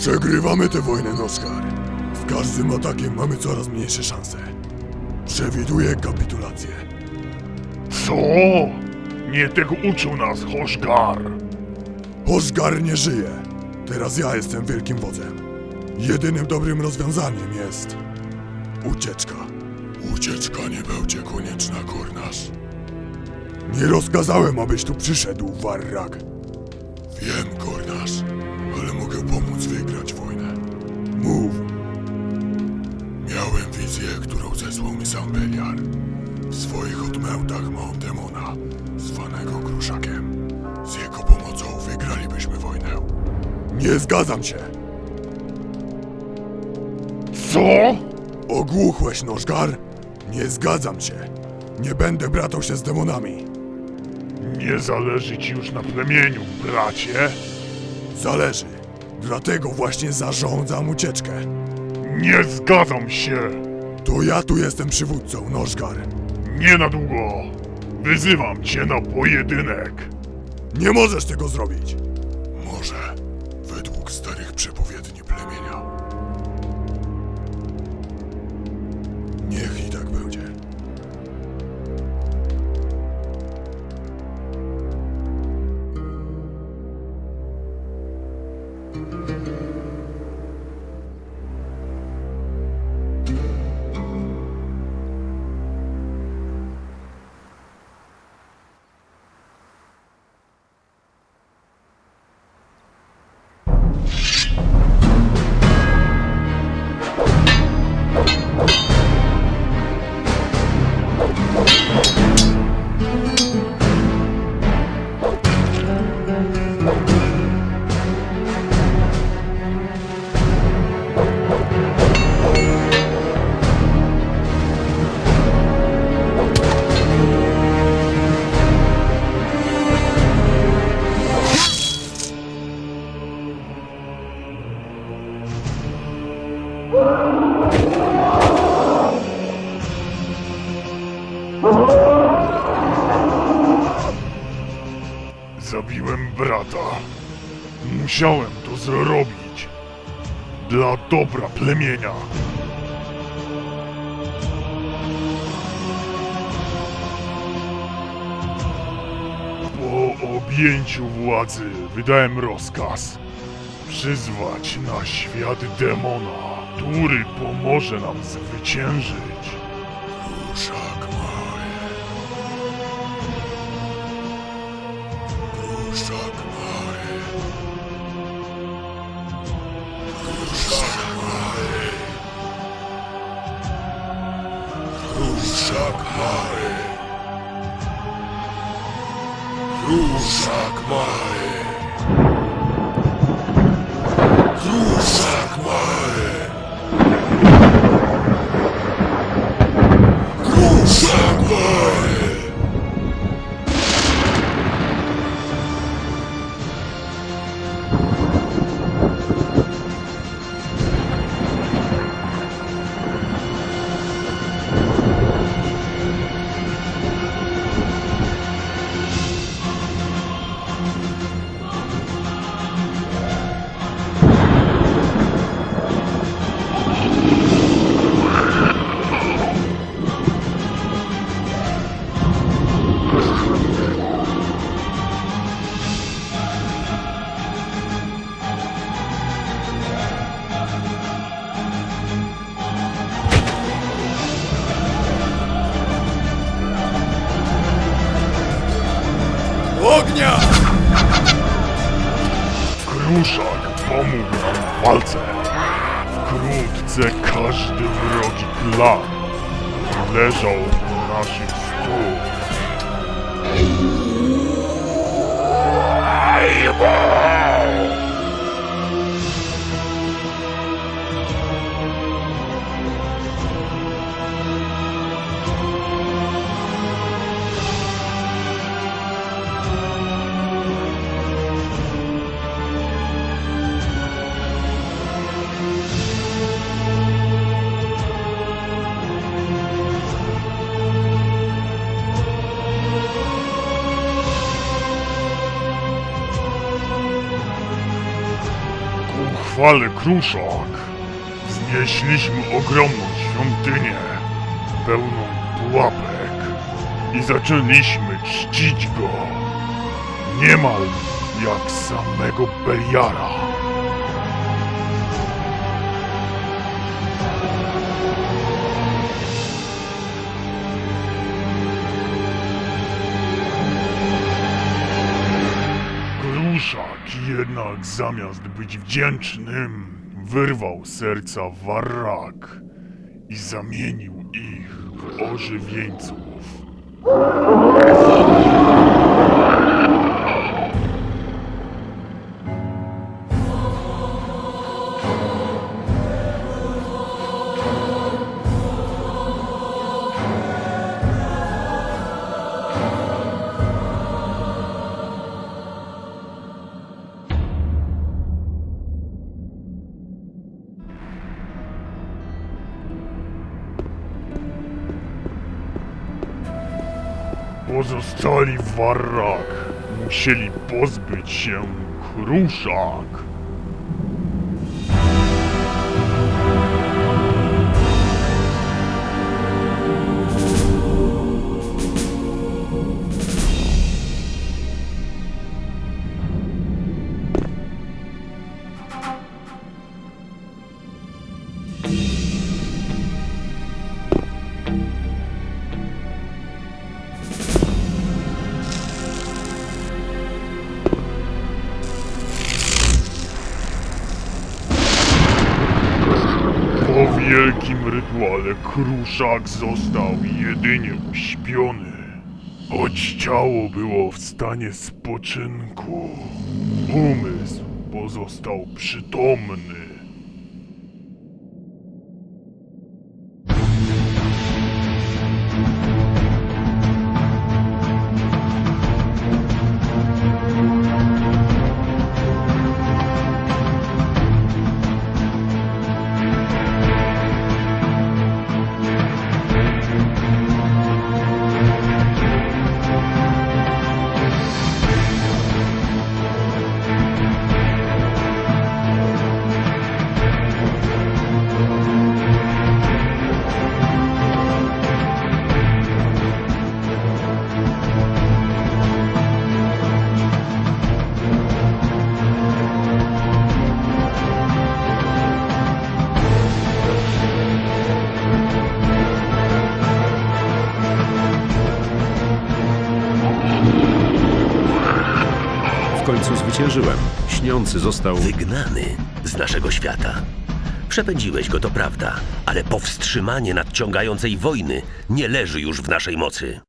Przegrywamy tę wojnę, Noskar. Z każdym atakiem mamy coraz mniejsze szanse. Przewiduję kapitulację. Co? Nie tego uczył nas Hoszgar. Hoszgar nie żyje. Teraz ja jestem wielkim wodzem. Jedynym dobrym rozwiązaniem jest... ucieczka. Ucieczka nie będzie konieczna, Kornasz. Nie rozkazałem, abyś tu przyszedł, Warrak. Wiem, Kornasz, mogę pomóc wygrać wojnę. Mów. Miałem wizję, którą zesłał mi sam Beliar. W swoich odmętach mam demona, zwanego Kruszakiem. Z jego pomocą wygralibyśmy wojnę. Nie zgadzam się! Co? Ogłuchłeś, Nożgar? Nie zgadzam się. Nie będę bratał się z demonami. Nie zależy ci już na plemieniu, bracie? Zależy. Dlatego właśnie zarządzam ucieczkę. Nie zgadzam się! To ja tu jestem przywódcą, Nożgar. Nie na długo! Wyzywam cię na pojedynek! Nie możesz tego zrobić. Może, Zabiłem brata. Musiałem to zrobić. Dla dobra plemienia. Po objęciu władzy wydałem rozkaz przyzwać na świat demona, który pomoże nam zwyciężyć. Ruszak mały. Ruszak mały. Ruszak mały. Ruszak. Ruszak mały. Ruszak mały. pomógł nam w walce. Wkrótce każdy wrogi plan leżał u naszych stóp. Fale kruszak wznieśliśmy ogromną świątynię pełną pułapek i zaczęliśmy czcić go niemal jak samego Beliara. Jednak zamiast być wdzięcznym, wyrwał serca Warrak i zamienił ich w ożywieńców. Pozostali Warrak musieli pozbyć się Kruszak. Wielkim rytuale Kruszak został jedynie uśpiony, choć ciało było w stanie spoczynku. Umysł pozostał przytomny. W końcu zwyciężyłem. Śniący został. Wygnany z naszego świata. Przepędziłeś go, to prawda, ale powstrzymanie nadciągającej wojny nie leży już w naszej mocy.